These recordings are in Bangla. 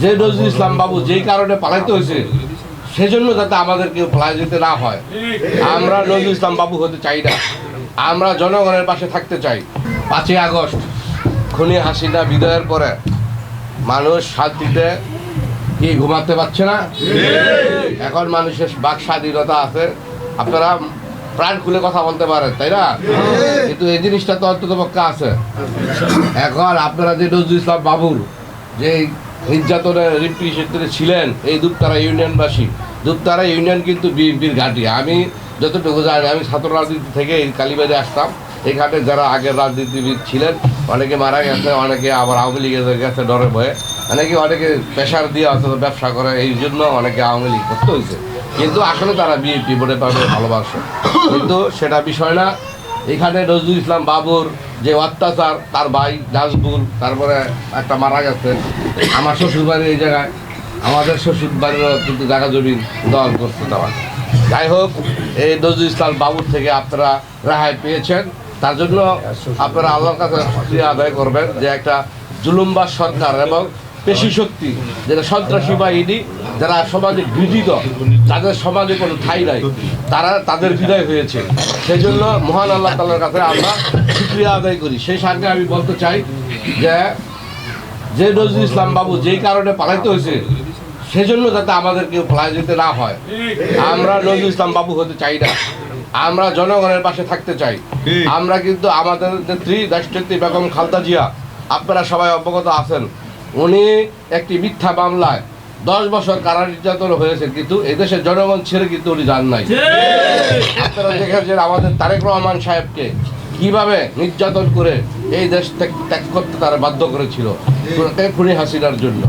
যে নজরুল ইসলাম বাবু যেই কারণে পালাইতে হয়েছে, সেজন্য যাতে আমাদেরকে পালাই যেতে না হয়। আমরা নজরুল ইসলাম বাবু হতে চাই না। আমরা জনগণের পাশে থাকতে চাই। পাঁচই আগস্ট, খুনি হাসিনা বিদায়ের পরে মানুষ শান্তিতে কি ঘুমাতে পারছে না? এখন মানুষের বাক স্বাধীনতা আছে। আপনারা প্রাণ খুলে কথা বলতে পারেন, তাই না? কিন্তু এই জিনিসটা তো অন্তত পক্ষে আছে। এখন আপনারা যে নজরুল ইসলাম বাবুর যে নির্যাতনের রিপ্রিসেন্টে ছিলেন এই দুপতারা ইউনিয়নবাসী। দুপতারা ইউনিয়ন কিন্তু বিএনপির ঘাঁটি। আমি যতটুকু জানি, আমি ছাত্র রাজনীতি থেকে এই কালীবাড়ি আসতাম। এখানে যারা আগের রাজনীতিবিদ ছিলেন, অনেকে মারা গেছে, অনেকে আবার আওয়ামী লীগে গেছে ডরে ভয়ে অনেকে অনেকে প্রেশার দিয়ে অন্তত ব্যবসা করে, এই জন্য অনেকে আওয়ামী লীগ করতে হয়েছে। কিন্তু আসলে তারা বিএনপি বলে পাবে ভালোবাসে। কিন্তু সেটা বিষয় না। এখানে নজরুল ইসলাম বাবুর যে অত্যাচার, তার ভাই দাসগুল তারপরে একটা মারা গেছে। আমার শ্বশুরবাড়ির এই জায়গায়, আমাদের শ্বশুর বাড়িরও কিন্তু জায়গা জমি দল করতে দেওয়া। যাই হোক, এই নজরুল ইসলাম বাবুর থেকে আপনারা রেহাই পেয়েছেন। তার জন্য আপনারা আল্লাহর কাছে আদায় করবেন যে একটা জুলুম্বা সরকার এবং পেশি শক্তি, যেটা সন্ত্রাসী বাহিনী, যারা সমাজে গৃহীত যাদের সমাজে কোনো ঠাই নাই, তারা তাদের বিদায় হয়েছে। সেই জন্য মহান আল্লাহ তাল্লার কাছে আমরা শুক্রিয়া আদায় করি। সেই সঙ্গে আমি বলতে চাই যে যে নজরুল ইসলাম বাবু যেই কারণে পালাইতে হয়েছে, সেজন্য যাতে আমাদেরকে পালাই যেতে না হয়। আমরা নজরুল ইসলাম বাবু হতে চাই না। আমরা জনগণের পাশে থাকতে চাই। আমরা কিন্তু আমাদের নেত্রী, রাষ্ট্রনেত্রী বেগম খালদা জিয়া, আপনারা সবাই অবগত আছেন। উনি একটি মিথ্যা মামলায় দশ বছর কারা নির্যাতন হয়েছে কিন্তু এদেশের জনগণ ছেড়ে কিন্তু উনি যান নাই। আপনারা দেখেছেন আমাদের তারেক রহমান সাহেবকে কীভাবে নির্যাতন করে এই দেশ ত্যাগ- ত্যাগ করতে তারা বাধ্য করেছিল খুনি হাসিনার জন্য।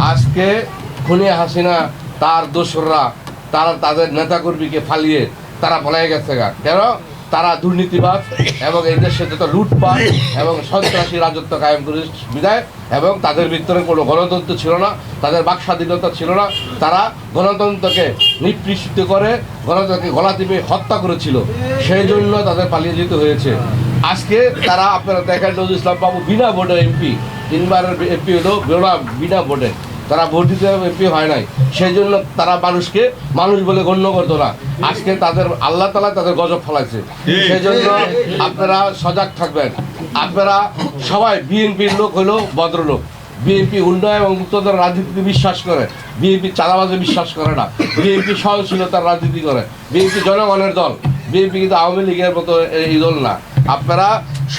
আজকে খুনি হাসিনা তার দোসররা তারা তাদের নেতাকর্মীকে ফালিয়ে তারা পলাই গেছে গা। কেন? তারা দুর্নীতিবাদ এবং এই দেশে যত লুটপাট এবং সন্ত্রাসী রাজত্ব কায়েম করে বিদায় এবং তাদের ভিতরে কোনো গণতন্ত্র ছিল না, তাদের বাক স্বাধীনতা ছিল না, তারা গণতন্ত্রকে নিপৃষিত করে, গণতন্ত্রকে গলা টিপে হত্যা করেছিল। সেই জন্য তাদের পালিয়ে যেতে হয়েছে। আজকে তারা আপনারা দেখেন নজরুল ইসলাম বাবু বিনা ভোটে এমপি, তিনবারের এমপি হলো বিনা ভোটে। তারা ভোট দিতে এমপি হয় নাই। সেই জন্য তারা মানুষকে মানুষ বলে গণ্য করতো না। আজকে তাদের আল্লাহ তালা তাদের গজব ফলাইছে। সেই জন্য আপনারা সজাগ থাকবেন। আপনারা সবাই বিএনপির লোক হলো ভদ্রলোক। বিএনপি উন্নয়ন এবং মুক্ততার রাজনীতিতে বিশ্বাস করে। বিএনপি চাঁদাবাজে বিশ্বাস করে না। বিএনপি সহনশীলতার রাজনীতি করে। বিএনপি জনগণের দল। বিএনপি কিন্তু আওয়ামী লীগের মতো এই দল না। আপনারা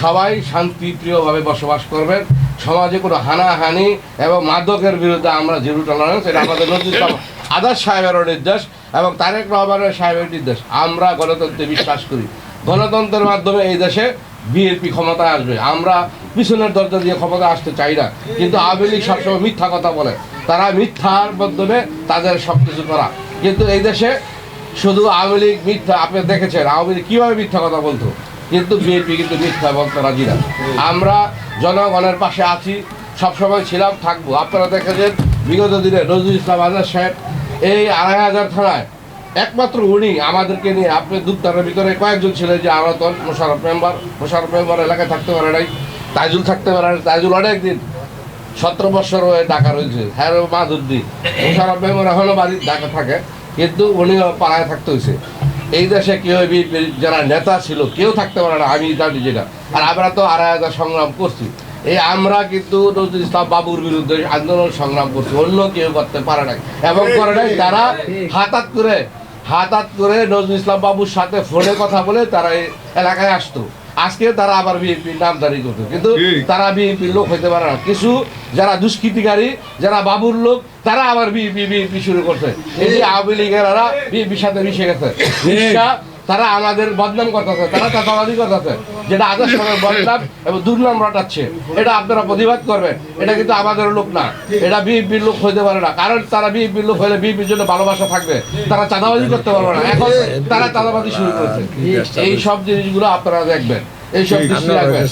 সবাই শান্তিপ্রিয়ভাবে বসবাস করবেন। সমাজে কোনো হানাহানি এবং মাদকের বিরুদ্ধে আমরা জিরো টলারেন্স এটা আমাদের নজরুল আদার সাহেবেরও নির্দেশ এবং তারেক রহমানের সাহেবের নির্দেশ। আমরা গণতন্ত্রে বিশ্বাস করি। গণতন্ত্রের মাধ্যমে এই দেশে বিএনপি ক্ষমতায় আসবে। আমরা পিছনের দরজা দিয়ে ক্ষমতা আসতে চাই না। কিন্তু আওয়ামী লীগ সবসময় মিথ্যা কথা বলে। তারা মিথ্যার মাধ্যমে তাদের সব কিছু করা। কিন্তু এই দেশে শুধু আওয়ামী লীগ মিথ্যা, আপনি দেখেছেন, আওয়ামী লীগ কীভাবে মিথ্যা কথা বলতো? কিন্তু বিএনপি কিন্তু মিথ্যা বলতে রাজি না। আমরা জনগণের পাশে আছি, সবসময় ছিলাম, থাকব। আপনারা দেখেছেন, বিগত দিনে নজরুল ইসলাম আজাদ সাহেব, এই আড়াই হাজার থানায়, একমাত্র উনি আমাদেরকে নিয়ে, আপনি দুপতারের ভিতরে কয়েকজন ছিলেন যে আনাতন মোশারফ মেম্বার মোশারফ মেম্বার এলাকায় থাকতে পারে নাই, তাইজুল থাকতে পারে নাই, তাইজুল অনেক দিন সতেরো বছর হয়ে ঢাকা রয়েছে হ্যাঁ মাধুরদি মোশারফ মেম্বার এখনও বাড়ি ঢাকা থাকে, কিন্তু উনিও পাড়ায় থাকতে হয়েছে। এই দেশে কেউ যারা নেতা ছিল, কেউ থাকতে পারে না, আমি জানি যেটা। আর আমরা তো আড়াই হাজার সংগ্রাম করছি। এই আমরা কিন্তু নজরুল ইসলাম বাবুর বিরুদ্ধে আন্দোলন সংগ্রাম করছি, অন্য কেউ করতে পারে না এবং করে নাই, তারা হাতাত করে হাতাত করে নজরুল ইসলাম বাবুর সাথে ফোনে কথা বলে তারা এলাকায় আসতো। আজকে তারা আবার বিএনপির নামদারি করতো। কিন্তু তারা বিএনপির লোক হইতে পারে না। কিছু যারা দুষ্কৃতিকারী যারা বাবুর লোক তারা আবার বিএনপি বিএনপি শুরু করছে। এই যে আওয়ামী লীগের বিএনপির সাথে মিশে গেছে। তারা আমাদের বদনাম করতেছে তারা চাঁদাবাদি করতেছে যেটা আদার সময় বদনাম এবং দুর্নাম রটাচ্ছে। এটা আপনারা প্রতিবাদ করবেন এটা কিন্তু আমাদের লোক না এটা বিএনপির লোক হইতে পারে না কারণ তারা বিএনপির লোক হলে বিএনপির জন্য ভালোবাসা থাকবে তারা চাঁদাবাজি করতে পারবে না। এখন তারা চাঁদাবাজি শুরু করেছে। এই সব জিনিসগুলো আপনারা দেখবেন এই সব দৃষ্টি রাখবেন।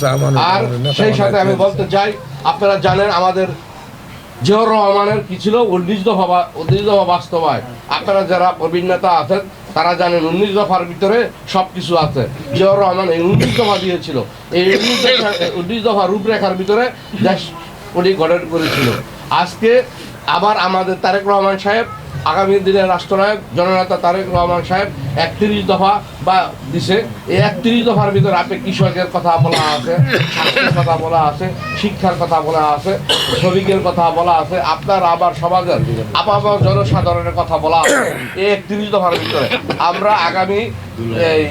আর সেই সাথে আমি বলতে চাই আপনারা জানেন আমাদের জিয়র রহমানের কি ছিল? উনিশ দফা উনিশ দফা বাস্তবায়। আপনারা যারা প্রবীণ নেতা আছেন তারা জানেন উনিশ দফার ভিতরে সব কিছু আছে। জিয়াউর রহমান এই উনিশ দফা দিয়েছিল। এই উনিশ দফা উনিশ দফা রূপরেখার ভিতরে দেশ উনি গঠন করেছিল। আজকে আবার আমাদের তারেক রহমান সাহেব আগামী দিনের রাষ্ট্রনায়ক, জননেতা তারেক রহমান সাহেব একত্রিশ দফা বা দিছে। এই একত্রিশ দফার ভিতরে আপনি কৃষকের কথা বলা আছে, স্বাস্থ্যের কথা বলা আছে, শিক্ষার কথা বলা আছে, শ্রমিকের কথা বলা আছে, আপনার আবার সমাজের, আপামর জনসাধারণের কথা বলা আছে। এই একত্রিশ দফার ভিতরে আমরা আগামী, এই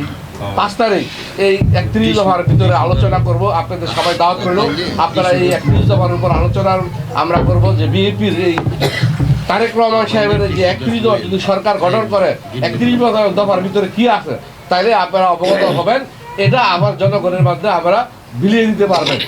পাঁচ তারিখ এই একত্রিশ দফার ভিতরে আলোচনা করব। আপনাদের সবাই দাওয়াত করল আপনারা এই একত্রিশ দফার উপর আলোচনা আমরা করব যে বিএনপির এই তারেক রহমান সাহেবের যে একত্রিশ দল যদি সরকার গঠন করে, একত্রিশ দফার ভিতরে কি আছে? তাইলে আপনারা অবগত হবেন, এটা আবার জনগণের মাধ্যমে আমরা বিলিয়ে দিতে পারবেন।